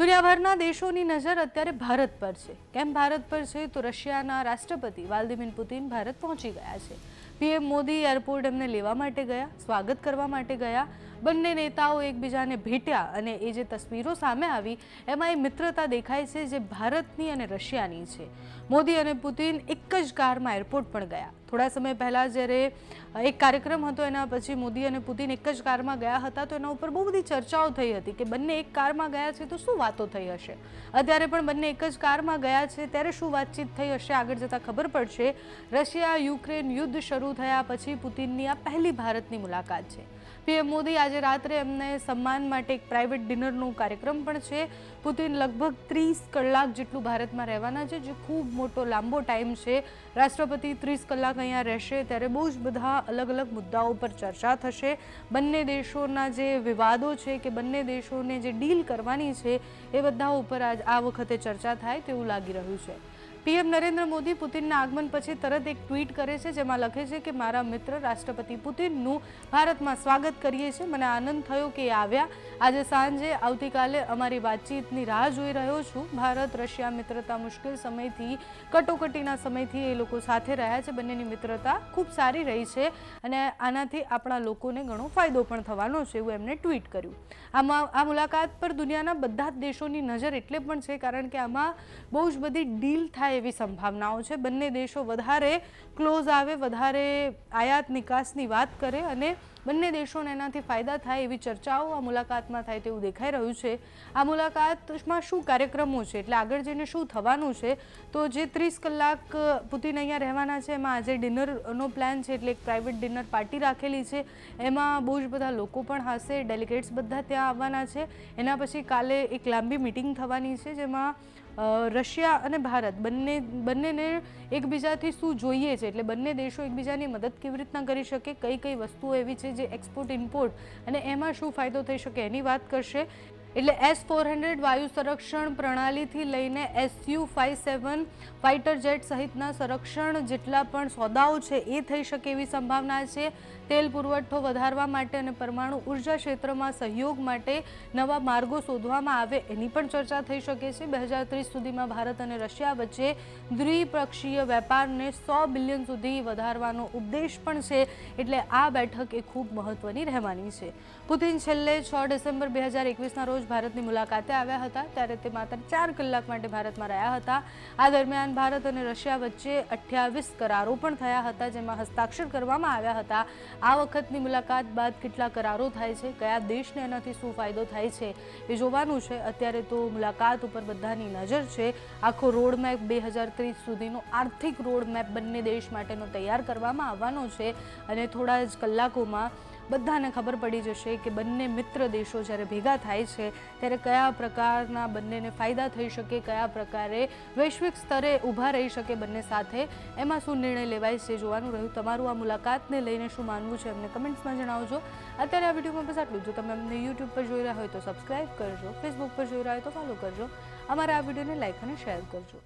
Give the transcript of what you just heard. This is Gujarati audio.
દુનિયાભરના દેશોની નજર અત્યારે ભારત પર છે. કેમ ભારત પર છે તો રશિયાના રાષ્ટ્રપતિ વાલ્દિમીર પુતિન ભારત પહોંચી ગયા છે. પીએમ મોદી એરપોર્ટ એમને લેવા માટે ગયા, સ્વાગત કરવા માટે ગયા. બંને નેતાઓ એકબીજાને ભેટ્યા અને એ જે તસવીરો સામે આવી, એમાં એ મિત્રતા દેખાય છે જે ભારતની અને રશિયાની છે. મોદી અને પુતિન એક જ કારમાં એરપોર્ટ પણ ગયા. થોડા સમય પહેલાં જ્યારે એક કાર્યક્રમ હતો, એના પછી મોદી અને પુતિન એક જ કારમાં ગયા હતા, તો એના ઉપર બહુ બધી ચર્ચાઓ થઈ હતી કે બંને એક કારમાં ગયા છે તો શું વાતો થઈ હશે? અત્યારે પણ બંને એક જ કારમાં ગયા છે, ત્યારે શું વાતચીત થઈ હશે આગળ જતાં ખબર પડશે. રશિયા, યુક્રેન યુદ્ધ શરૂ થયા પછી પુતિનની આ પહેલી ભારતની મુલાકાત છે. પીએમ મોદી આજે રાત્રે એમને સન્માન માટે એક પ્રાઇવેટ ડિનરનો કાર્યક્રમ પણ છે. પુતિન લગભગ ત્રીસ કલાક જેટલું ભારતમાં રહેવાના છે, જે ખૂબ મોટો લાંબો ટાઈમ છે. રાષ્ટ્રપતિ ત્રીસ કલાક અહીંયા રહેશે ત્યારે બહુ જ બધા અલગ અલગ મુદ્દાઓ પર ચર્ચા થશે. બંને દેશોના જે વિવાદો છે કે બંને દેશોને જે ડીલ કરવાની છે એ બધા ઉપર આ વખતે ચર્ચા થાય તેવું લાગી રહ્યું છે. પીએમ નરેન્દ્ર મોદી પુતિનના આગમન પછી તરત એક ટ્વીટ કરે છે, જેમાં લખે છે કે, મારા મિત્ર રાષ્ટ્રપતિ પુતિનનું ભારતમાં સ્વાગત કરીએ છીએ. મને આનંદ થયો કે આવ્યા. આજે સાંજે આવતીકાલે અમારી વાતચીતની રાહ જોઈ રહ્યો છું. ભારત, રશિયા મિત્રતા મુશ્કેલ સમયથી, કટોકટીના સમયથી એ લોકો સાથે રહ્યા છે. બંનેની મિત્રતા ખૂબ સારી રહી છે અને આનાથી આપણા લોકોને ઘણો ફાયદો પણ થવાનો છે, એવું એમણે ટ્વીટ કર્યું. આમાં આ મુલાકાત પર દુનિયાના બધા જ દેશોની નજર એટલે પણ છે, કારણ કે આમાં બહુ જ બધી ડીલ થાય એવી સંભાવનાઓ છે. બંને દેશો વધારે ક્લોઝ આવે, વધારે આયાત નિકાસની વાત કરે અને બંને દેશોને એનાથી ફાયદા થાય એવી ચર્ચાઓ આ મુલાકાતમાં થાય તેવું દેખાઈ રહ્યું છે. આ મુલાકાતમાં શું કાર્યક્રમો છે? એટલે આગળ જઈને શું થવાનું છે? તો જે ત્રીસ કલાક પુતિન અહીંયા રહેવાના છે, એમાં આજે ડિનરનો પ્લાન છે, એટલે એક પ્રાઇવેટ ડિનર પાર્ટી રાખેલી છે. એમાં બહુ જ બધા લોકો પણ હશે ડેલિગેટ્સ બધા ત્યાં આવવાના છે. એના પછી કાલે એક લાંબી મિટિંગ થવાની છે, જેમાં રશિયા અને ભારત બંને, બંનેને એકબીજાથી શું જોઈએ છે? એટલે બંને દેશો એકબીજાની મદદ કેવી રીતના કરી શકે? કઈ કઈ વસ્તુઓ એવી છે જે એક્સપોર્ટ ઇમ્પોર્ટ અને એમાં શું ફાયદો થઈ શકે? એની વાત કરશે એટલે એસ ફોર હંડ્રેડ વાયુ સંરક્ષણ પ્રણાલીથી લઈને S U five seven fighter jet સહિતના સંરક્ષણ જેટલા પણ સોદાઓ છે એ થઈ શકે એવી સંભાવના છે. તેલ પુરવઠો વધારવા માટે અને પરમાણુ ઊર્જા ક્ષેત્રમાં સહયોગ માટે નવા માર્ગો શોધવામાં આવે એની પણ ચર્ચા થઈ શકે છે. બે હજાર ત્રીસ સુધીમાં ભારત અને રશિયા વચ્ચે દ્વિપક્ષીય વેપારને સો બિલિયન સુધી વધારવાનો ઉપદેશ પણ છે. એટલે આ બેઠક એ ખૂબ મહત્વની રહેવાની છે. પુતિન છેલ્લે છ ડિસેમ્બર બે હજાર એકવીસના રોજ ભારતની મુલાકાતે આવ્યા હતા, ત્યારે તે માત્ર ચાર કલાક માટે ભારતમાં રહ્યા હતા. આ દરમિયાન ભારત અને રશિયા વચ્ચે અઠ્યાવીસ કરારો પણ થયા હતા, જેમાં હસ્તાક્ષર કરવામાં આવ્યા હતા. આ વખતની મુલાકાત બાદ કેટલા કરારો થાય છે, કયા દેશને એનાથી શું ફાયદો થાય છે, એ જોવાનું છે. અત્યારે તો મુલાકાત ઉપર બધાની નજર છે. આખો રોડમેપ બે હજાર ત્રીસ સુધીનો આર્થિક રોડમેપ બંને દેશ માટેનો તૈયાર કરવામાં આવવાનો છે અને થોડા જ કલાકોમાં બધાને ખબર પડી જશે કે બંને મિત્ર દેશો જ્યારે ભેગા થાય છે, ત્યારે કયા પ્રકારના બંનેને ફાયદા થઈ શકે, કયા પ્રકારે વૈશ્વિક સ્તરે ઊભા રહી શકે બંને સાથે, એમાં શું નિર્ણય લેવાય છે જોવાનું રહ્યું. તમારું આ મુલાકાતને લઈને શું માનવું છે અમને કમેન્ટ્સમાં જણાવજો. અત્યારે આ વિડીયોમાં બસ આટલું જો. તમે અમને યુટ્યુબ પર જોઈ રહ્યા હોય તો સબસ્ક્રાઈબ કરજો ફેસબુક પર જોઈ રહ્યા હોય તો ફોલો કરજો. અમારા આ વિડીયોને લાઈક અને શેર કરજો.